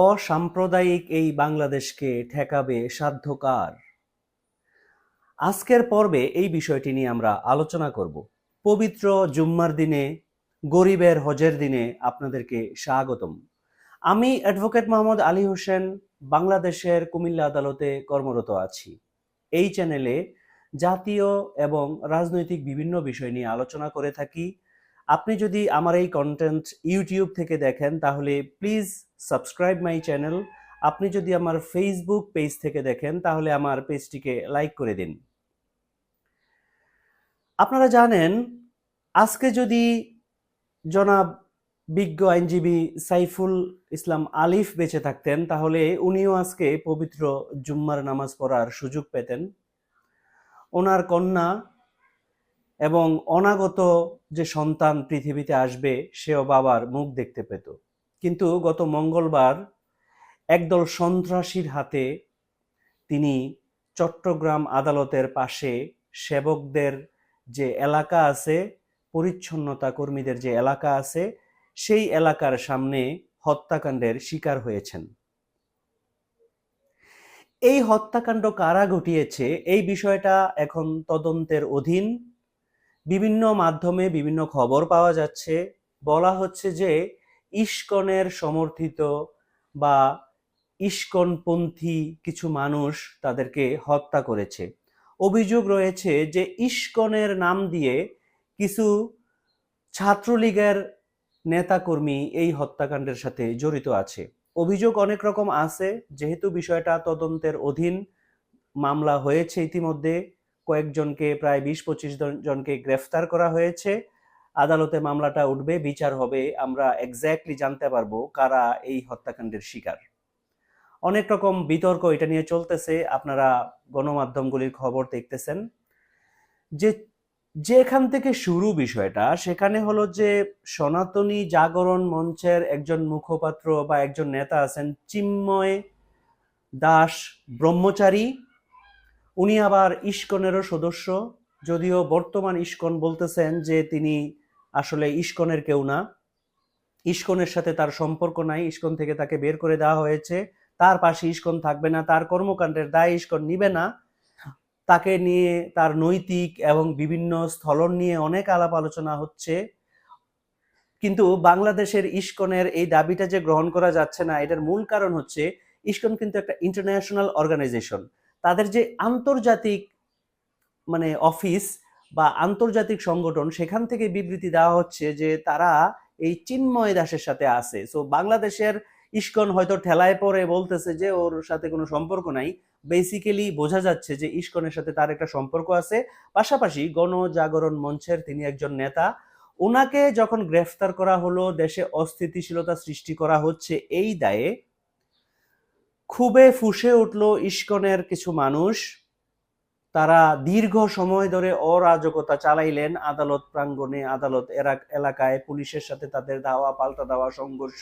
অসাম্প্রদায়িক এই বাংলাদেশকে ঠেকাবে সাধ্যকার। আজকের পর্বে এই বিষয়টি নিয়ে আমরা আলোচনা করব। পবিত্র জুম্মার দিনে, গরিবের হজের দিনে আপনাদেরকে স্বাগতম। আমি অ্যাডভোকেট মোহাম্মদ আলী হোসেন, বাংলাদেশের কুমিল্লা আদালতে কর্মরত আছি। এই চ্যানেলে জাতীয় এবং রাজনৈতিক বিভিন্ন বিষয় নিয়ে আলোচনা করে থাকি। আপনি যদি আমার এই কন্টেন্ট ইউটিউব থেকে দেখেন, তাহলে প্লিজ সাবস্ক্রাইব মাই চ্যানেল আপনি যদি আমার ফেসবুক পেজ থেকে দেখেন, তাহলে আমার পেজটিকে লাইক করে দিন। আপনারা জানেন, আজকে যদি জনাব বিজ্ঞ আইনজীবী সাইফুল ইসলাম আলিফ বেঁচে থাকতেন, তাহলে উনিও আজকে পবিত্র জুম্মার নামাজ পড়ার সুযোগ পেতেন। ওনার কন্যা এবং অনাগত যে সন্তান পৃথিবীতে আসবে, সেও বাবার মুখ দেখতে পেত। কিন্তু গত মঙ্গলবার একদল সন্ত্রাসীর হাতে তিনি চট্টগ্রাম আদালতের পাশে সেবকদের যে এলাকা আছে, পরিচ্ছন্নতা কর্মীদের যে এলাকা আছে, সেই এলাকার সামনে হত্যাকাণ্ডের শিকার হয়েছেন। এই হত্যাকাণ্ড কারা ঘটিয়েছে, এই বিষয়টা এখন তদন্তের অধীন। বিভিন্ন মাধ্যমে বিভিন্ন খবর পাওয়া যাচ্ছে। বলা হচ্ছে যে, ইস্কনের সমর্থিত বা ইস্কনপন্থী কিছু মানুষ তাদেরকে হত্যা করেছে। অভিযোগ রয়েছে যে, ইস্কনের নাম দিয়ে কিছু ছাত্রলীগের নেতাকর্মী এই হত্যাকাণ্ডের সাথে জড়িত আছে। অভিযোগ অনেক রকম আছে, যেহেতু বিষয়টা তদন্তের অধীন মামলা হয়েছে ইতিমধ্যে। কয়েকজনকে, প্রায় বিশ পঁচিশ জনকে গ্রেফতার করা হয়েছে। আদালতে মামলাটা উঠবে, বিচার হবে, আমরা এক্স্যাক্টলি জানতে পারব কারা এই হত্যাকাণ্ডের শিকার। অনেক রকম বিতর্ক এটা নিয়ে চলতেছে, আপনারা গণমাধ্যমগুলির খবর দেখতেছেন। যে, যেখান থেকে শুরু বিষয়টা, সেখানে হলো যে সনাতনী জাগরণ মঞ্চের একজন মুখপাত্র বা একজন নেতা আছেন চিন্ময় দাস ব্রহ্মচারী। উনি আবার ইস্কনেরও সদস্য, যদিও বর্তমান ইস্কন বলতেছেন যে তিনি আসলে ইস্কনের কেউ না। ইস্কনের সাথে তার সম্পর্ক নাই, ইস্কন থেকে তাকে বের করে দেওয়া হয়েছে। তার পাশে ইস্কন থাকবে না, তার কর্মকাণ্ডের দায় ইস্কন নিবে না। তাকে নিয়ে তার নৈতিক এবং বিভিন্ন স্থলন নিয়ে অনেক আলাপ আলোচনা হচ্ছে। কিন্তু বাংলাদেশের ইস্কনের এই দাবিটা যে গ্রহণ করা যাচ্ছে না, এটার মূল কারণ হচ্ছে ইস্কন কিন্তু একটা ইন্টারন্যাশনাল অর্গানাইজেশন তাদের যে আন্তর্জাতিক মানে অফিস বা আন্তর্জাতিক সংগঠন, সেখান থেকে বিবৃতি দেওয়া হচ্ছে যে তারা এই চিন্ময় দাসের সাথে আছে। সো বাংলাদেশের ইস্কন হয়তো ঠেলায় পরে বলতেছে যে ওর সাথে কোনো সম্পর্ক নাই। বেসিক্যালি বোঝা যাচ্ছে যে ইস্কনের সাথে তার একটা সম্পর্ক আছে। পাশাপাশি গণজাগরণ মঞ্চের তিনি একজন নেতা। ওনাকে যখন গ্রেফতার করা হলো, দেশে অস্থিতিশীলতা সৃষ্টি করা হচ্ছে এই দায়ে খুবই ফুসে উঠল ইস্কনের কিছু মানুষ। তারা দীর্ঘ সময় ধরে অরাজকতা চালাইলেন আদালত প্রাঙ্গণে। আদালত এলাকায় পুলিশের সাথে তাদের দাওয়া, পাল্টা দেওয়া সংঘর্ষ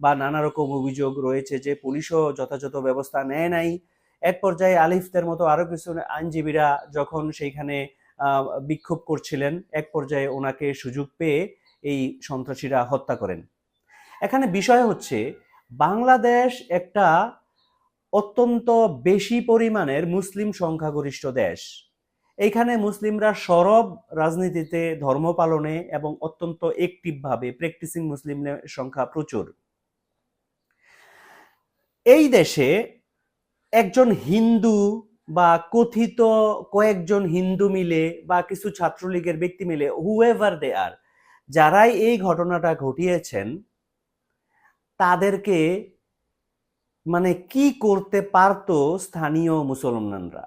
বা নানা রকম অভিযোগ রয়েছে যে পুলিশও যথাযথ ব্যবস্থা নেয় নাই। এক পর্যায়ে আলিফদের মতো আরও কিছু আইনজীবীরা যখন সেইখানে বিক্ষোভ করছিলেন, এক পর্যায়ে ওনাকে সুযোগ পেয়ে এই সন্ত্রাসীরা হত্যা করেন। এখানে বিষয় হচ্ছে, বাংলাদেশ একটা অত্যন্ত বেশি পরিমাণের মুসলিম সংখ্যাগরিষ্ঠ দেশ। এইখানে মুসলিমরা সরব রাজনীতিতে, ধর্ম পালনে এবং অত্যন্ত একটিভভাবে প্র্যাকটিসিং মুসলিমের সংখ্যা প্রচুর। এই দেশে একজন হিন্দু বা কথিত কয়েকজন হিন্দু মিলে বা কিছু ছাত্রলীগের ব্যক্তি মিলে হুয়েভার দে আর যারাই এই ঘটনাটা ঘটিয়েছেন, তাদেরকে মানে কি করতে পারতো স্থানীয় মুসলমানরা?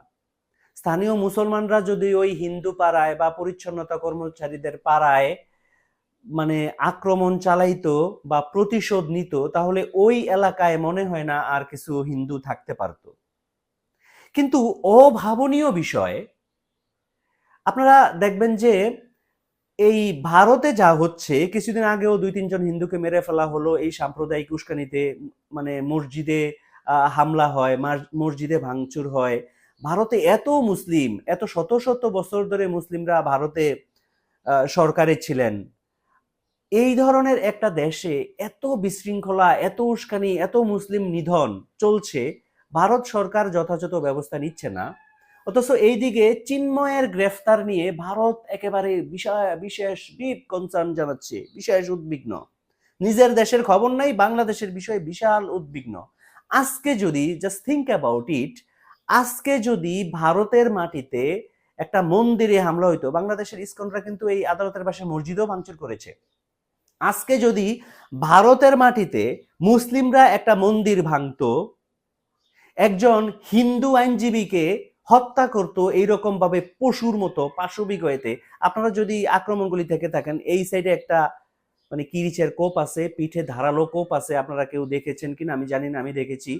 স্থানীয় মুসলমানরা যদি ওই হিন্দু পাড়ায় বা পরিচ্ছন্নতা কর্মচারীদের পাড়ায় মানে আক্রমণ চালাইতো বা প্রতিশোধ নিত, তাহলে ওই এলাকায় মনে হয় না আর কিছু হিন্দু থাকতে পারত। কিন্তু অভাবনীয় বিষয়, আপনারা দেখবেন যে এই ভারতে যা হচ্ছে, কিছুদিন আগেও দুই তিনজন হিন্দুকে মেরে ফেলা হলো, এই সাম্প্রদায়িক উস্কানিতে মানে মসজিদে হামলা হয় মসজিদে ভাঙচুর হয়। ভারতে এত মুসলিম, এত শত শত বছর ধরে মুসলিমরা ভারতে সরকারে ছিলেন। এই ধরনের একটা দেশে এত বিশৃঙ্খলা, এত উস্কানি, এত মুসলিম নিধন চলছে, ভারত সরকার যথাযথ ব্যবস্থা নিচ্ছে না। অথচ এইদিকে চিন্ময়ের গ্রেফতার নিয়ে ভারত একেবারে বিশেষ ডিপ কনসার্ন জানাচ্ছে, বিশেষ উদ্বিগ্ন। নিজের দেশের খবর নাই, বাংলাদেশের বিষয়ে বিশাল উদ্বিগ্ন। আজকে যদি জাস্ট থিঙ্ক অ্যাবাউট ইট আজকে যদি ভারতের মাটিতে একটা মন্দিরে হামলা হইতো, বাংলাদেশের ইসকনরা কিন্তু এই আদালতের পাশে মসজিদও ভাঙচুর করেছে। আজকে যদি ভারতের মাটিতে মুসলিমরা একটা মন্দির ভাঙতো, একজন হিন্দু আইনজীবীকে হত্যা করতো এইরকম ভাবে পশুর মতো পাশবিক হয়েতে। আপনারা যদি আক্রমণগুলি থেকে থাকেন, এই সাইডে একটা মানে কিরিচের কোপ আছে, পিঠে ধারালো কোপ আছে, আপনারা কেউ দেখেছেন কিনা? আমি জানি না, আমি দেখেছি।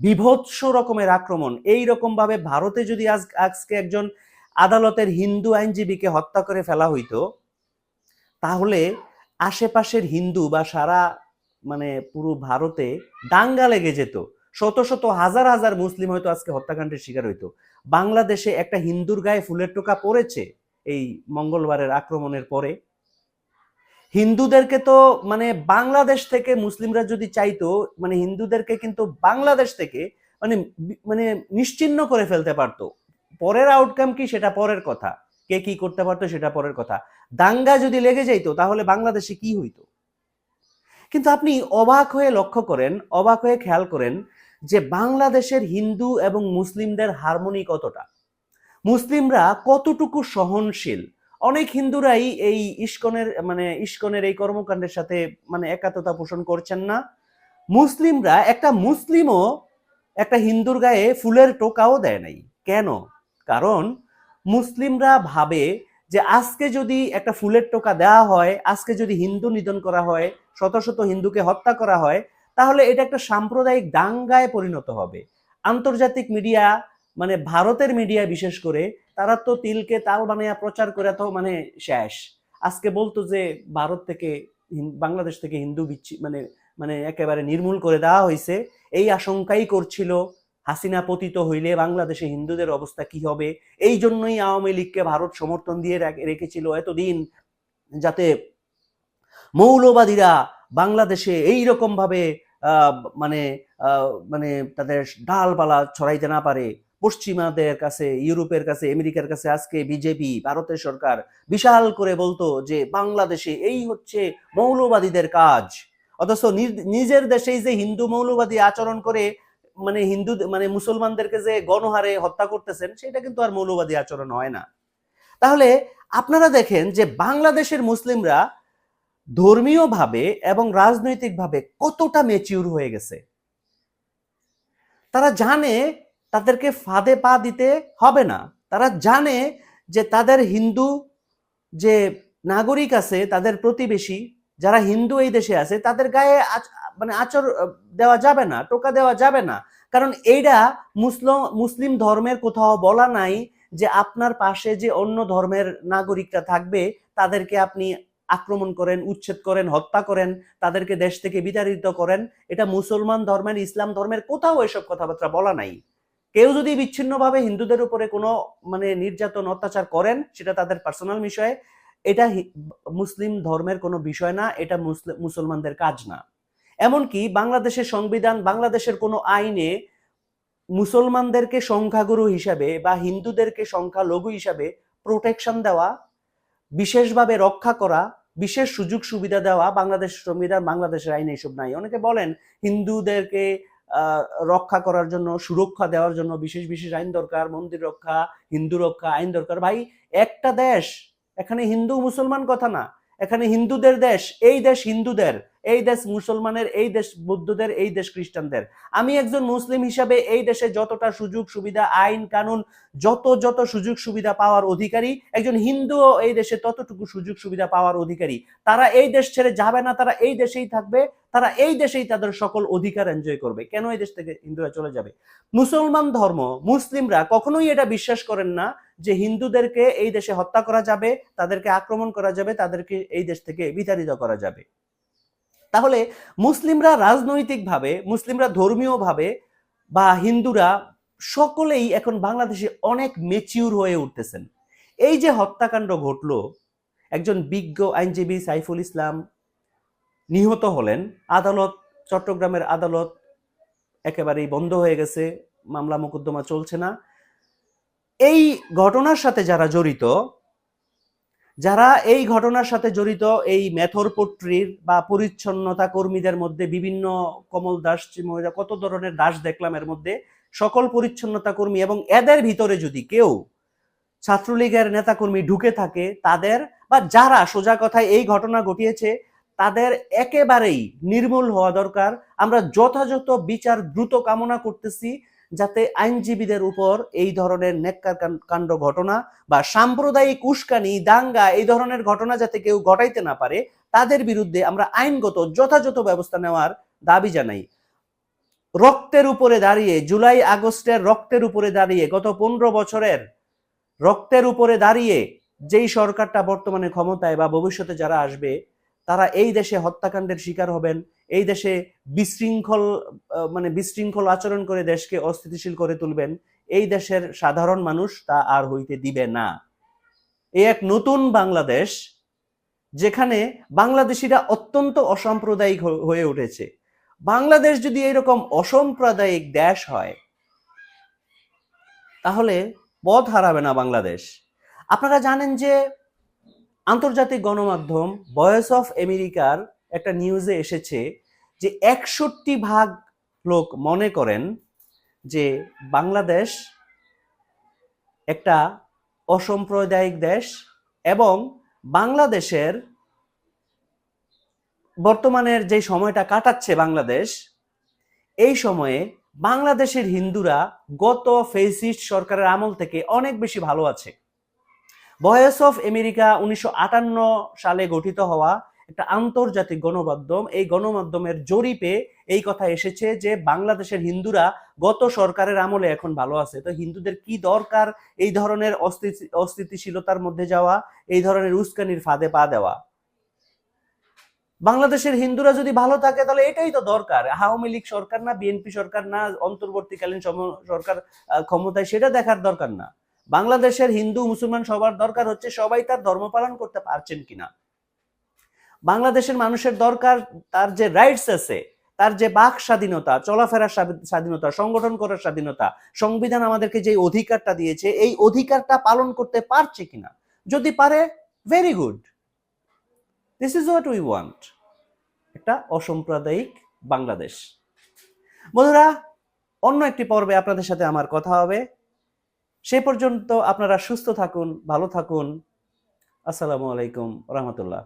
বিভৎস রকমের আক্রমণ। এই ভাবে ভারতে যদি আজ, আজকে একজন আদালতের হিন্দু আইনজীবীকে হত্যা করে ফেলা হইতো, তাহলে আশেপাশের হিন্দু বা সারা মানে পুরো ভারতে দাঙ্গা লেগে যেত। শত শত হাজার হাজার মুসলিম হয়তো আজকে হত্যাকাণ্ডের শিকার হইতো। বাংলাদেশে একটা হিন্দুর গায়ে ফুলের টোকা পড়েছে এই মঙ্গলবারের আক্রমণের পরে। হিন্দুদেরকে তো মানে বাংলাদেশ থেকে মুসলিমরা যদি চাইতো মানে হিন্দুদেরকে কিন্তু বাংলাদেশ থেকে মানে মানে নিশ্চিহ্ন করে ফেলতে পারতো। পরের আউটকাম কি? সেটা পরের কথা। কে কি করতে পারতো সেটা পরের কথা। দাঙ্গা যদি লেগে যাইতো, তাহলে বাংলাদেশে কি হইতো? কিন্তু আপনি অবাক হয়ে লক্ষ্য করেন, অবাক হয়ে খেয়াল করেন যে বাংলাদেশের হিন্দু এবং মুসলিমদের হারমোনি কতটা? মুসলিমরা কতটুকু সহনশীল? অনেক হিন্দুরাই এই ইস্কনের মানে ইস্কনের এই কর্মকাণ্ডের সাথে মানে একাত্মতা পোষণ করছেন না। মুসলিমরা একটা মুসলিমও একটা হিন্দুর গায়ে ফুলের টোকাও দেয় নাই। কেন? কারণ মুসলিমরা ভাবে যে আজকে যদি একটা ফুলের টোকা দেওয়া হয়, আজকে যদি হিন্দু নিধন করা হয়, শত শত হিন্দুকে হত্যা করা হয় তাহলে এটা একটা সাম্প্রদায়িক দাঙ্গায় পরিণত হবে। আন্তর্জাতিক মিডিয়া মানে ভারতের মিডিয়া বিশেষ করে, তারা তো তিলকে তাল বানাইয়া প্রচার করে তো মানে শেষ। আজকে বলতো যে ভারত থেকে বাংলাদেশ থেকে হিন্দু বিচ্ছি মানে মানে একেবারে নির্মূল করে দেওয়া হয়েছে। এই আশঙ্কাই করছিল, হাসিনা পতিত হইলে বাংলাদেশে হিন্দুদের অবস্থা কি হবে? এই জন্যই আওয়ামী লীগকে ভারত সমর্থন দিয়ে রাখ- রেখেছিল এতদিন, যাতে মৌলবাদীরা বাংলাদেশে এই রকম ভাবে আহ, মানে মানে তাদের ডালপালা ছড়াইতে না পারে। পশ্চিমাদের কাছে ইউরোপের কাছে আমেরিকার কাছে আজকে বিজেপি ভারতের সরকার বিশাল করে বলতো যে বাংলাদেশে এই হচ্ছে মৌলবাদীদের কাজ। অথচ নিজ- নিজের দেশেই যে হিন্দু মৌলবাদী আচরণ করে মানে হিন্দু মানে মুসলমানদেরকে যে গণহারে হত্যা করতেছেন সেটা কিন্তু আর মৌলবাদী আচরণ হয় না। তাহলে আপনারা দেখেন যে বাংলাদেশের মুসলিমরা ধর্মীয়ভাবে এবং রাজনৈতিকভাবে কতটা মেচিউর হয়ে গেছে। তারা জানে তাদেরকে ফাঁদে পা দিতে হবে না। তারা জানে যে তাদের হিন্দু যে নাগরিক আছে, তাদের প্রতিবেশী, যারা হিন্দু এই দেশে আছে, তাদের গায়ে মানে আচর দেওয়া যাবে না, টোকা দেওয়া যাবে না। কারণ এইটা মুসলিম মুসলিম ধর্মের কোথাও বলা নাই যে আপনার পাশে যে অন্য ধর্মের নাগরিকরা থাকবে, তাদেরকে আপনি আক্রমণ করেন, উচ্ছেদ করেন, হত্যা করেন, তাদেরকে দেশ থেকে বিতাড়িত করেন। এটা মুসলমান ধর্মের, ইসলাম ধর্মের কোথাও এসব কথাবার্তা বলা নাই। কেউ যদি বিচ্ছিন্নভাবে হিন্দুদের উপরে কোনো মানে নির্যাতন, অত্যাচার করেন, সেটা তাদের পার্সোনাল বিষয়ে। এটা মুসলিম ধর্মের কোনো বিষয় না, এটা মুসলিম মুসলমানদের কাজ না। এমনকি বাংলাদেশের সংবিধান, বাংলাদেশের কোনো আইনে মুসলমানদেরকে সংখ্যাগুরু হিসাবে বা হিন্দুদেরকে সংখ্যালঘু হিসাবে প্রোটেকশন দেওয়া, বিশেষভাবে রক্ষা করা বিশেষ সুযোগ সুবিধা দেওয়া বাংলাদেশ সংবিধান বাংলাদেশের আইনে এসব নাই। অনেকে বলেন হিন্দুদেরকে রক্ষা করার জন্য, সুরক্ষা দেওয়ার জন্য বিশেষ বিশেষ আইন দরকার, মন্দির রক্ষা, হিন্দু রক্ষা, আইন দরকার। ভাই, একটা দেশ, এখানে হিন্দু মুসলমান কথা না। এখানে হিন্দুদের দেশ, এই দেশ হিন্দুদের, এই দেশ মুসলমানের, এই দেশ বৌদ্ধদের, এই দেশ খ্রিস্টানদের। আমি একজন মুসলিম হিসাবে এই দেশে যতটা সুযোগ সুবিধা, আইন, কানুন, যত যত সুযোগ সুবিধা পাওয়ার অধিকারী, একজন হিন্দুও এই দেশে ততটুকু সুযোগ সুবিধা পাওয়ার অধিকারী। তারা এই দেশ ছেড়ে যাবে না, তারা এই দেশেই থাকবে, তারা এই দেশেই তাদের সকল অধিকার এনজয় করবে। কেন এই দেশ থেকে হিন্দুরা চলে যাবে? মুসলমান ধর্ম, মুসলিমরা কখনোই এটা বিশ্বাস করেন না যে হিন্দুদেরকে এই দেশে হত্যা করা যাবে, তাদেরকে আক্রমণ করা যাবে, তাদেরকে এই দেশ থেকে বিতাড়িত করা যাবে। তাহলে মুসলিমরা রাজনৈতিকভাবে, মুসলিমরা ধর্মীয়ভাবে বা হিন্দুরা সকলেই এখন বাংলাদেশে অনেক মেচিউর হয়ে উঠতেছেন। এই যে হত্যাকাণ্ড ঘটলো, একজন বিজ্ঞ আইনজীবী সাইফুল ইসলাম নিহত হলেন। আদালত, চট্টগ্রামের আদালত একেবারেই বন্ধ হয়ে গেছে, মামলা মোকদ্দমা চলছে না। এই ঘটনার সাথে যারা জড়িত, যারা এই ঘটনার সাথে জড়িত, এই মেথরপট্রির বা পরিচ্ছন্নতা কর্মীদের মধ্যে বিভিন্ন কমল দাস চিময়রা কত ধরনের দাস দেখলাম এর মধ্যে, সকল পরিচ্ছন্নতা কর্মী এবং এদের ভিতরে যদি কেউ ছাত্রলীগের নেতাকর্মী ঢুকে থাকে, তাদের বা যারা সোজা কথায় এই ঘটনা ঘটিয়েছে, তাদের একেবারেই নির্মূল হওয়া দরকার। আমরা যথাযথ বিচার দ্রুত কামনা করতেছি। যাতে আইনজীবীদের উপর এই ধরনের নেককার কাণ্ড ঘটনা বা সাম্প্রদায়িক উস্কানি, দাঙ্গা এই ধরনের ঘটনা যাতে কেউ ঘটাইতে না পারে, তাদের বিরুদ্ধে আমরা আইনগত যথাযথ ব্যবস্থা নেওয়ার দাবি জানাই। রক্তের উপরে দাঁড়িয়ে, জুলাই আগস্টের রক্তের উপরে দাঁড়িয়ে, গত পনেরো বছরের রক্তের উপরে দাঁড়িয়ে যেই সরকারটা বর্তমানে ক্ষমতায় বা ভবিষ্যতে যারা আসবে, তারা এই দেশে হত্যাকাণ্ডের শিকার হবেন এই দেশে বিশৃঙ্খল মানে বিশৃঙ্খল আচরণ করে দেশকে অস্থিতিশীল করে তুলবেন, এই দেশের সাধারণ মানুষ তা আর হইতে দিবে না। এই এক নতুন বাংলাদেশ, যেখানে বাংলাদেশিরা অত্যন্ত অসাম্প্রদায়িক হয়ে উঠেছে। বাংলাদেশ যদি এরকম অসাম্প্রদায়িক দেশ হয়, তাহলে পথ হারাবে না বাংলাদেশ। আপনারা জানেন যে আন্তর্জাতিক গণমাধ্যম ভয়েস অফ আমেরিকার একটা নিউজে এসেছে যে একষট্টি ভাগ লোক মনে করেন যে বাংলাদেশ একটা অসাম্প্রদায়িক দেশ এবং বাংলাদেশের বর্তমানের যে সময়টা কাটাচ্ছে বাংলাদেশ, এই সময়ে বাংলাদেশের হিন্দুরা গত ফেসিস্ট সরকারের আমল থেকে অনেক বেশি ভালো আছে। ভয়েস অফ আমেরিকা উনিশশো আটান্ন সালে গঠিত হওয়া একটা আন্তর্জাতিক গণমাধ্যম, এই গণমাধ্যমের জরিপে এই কথা এসেছে যে বাংলাদেশের হিন্দুরা গত সরকারের আমলে এখন ভালো আছে। তো হিন্দুদের কি দরকার এই ধরনের অস্থিতিশীলতার মধ্যে যাওয়া, এই ধরনের উস্কানির ফাঁদে পা দেওয়া? বাংলাদেশের হিন্দুরা যদি ভালো থাকে তাহলে এটাই তো দরকার। আওয়ামী লীগ সরকার না, বিএনপি সরকার না, অন্তর্বর্তীকালীন সরকার ক্ষমতায় সেটা দেখার দরকার না। বাংলাদেশের হিন্দু, মুসলমান সবার দরকার হচ্ছে সবাই তার ধর্ম পালন করতে পারছেন কিনা। বাংলাদেশের মানুষের দরকার তার যে রাইটস আছে, তার যে বাক স্বাধীনতা চলাফেরার স্বাধীনতা, সংগঠন করার স্বাধীনতা, সংবিধান আমাদেরকে যে অধিকারটা দিয়েছে, এই অধিকারটা পালন করতে পারছে কিনা? যদি পারে very good this is what we want একটা অসাম্প্রদায়িক বাংলাদেশ। বন্ধুরা, অন্য একটি পর্বে আপনাদের সাথে আমার কথা হবে। সে পর্যন্ত আপনারা সুস্থ থাকুন, ভালো থাকুন। আসসালামু আলাইকুম, রহমতুল্লাহ।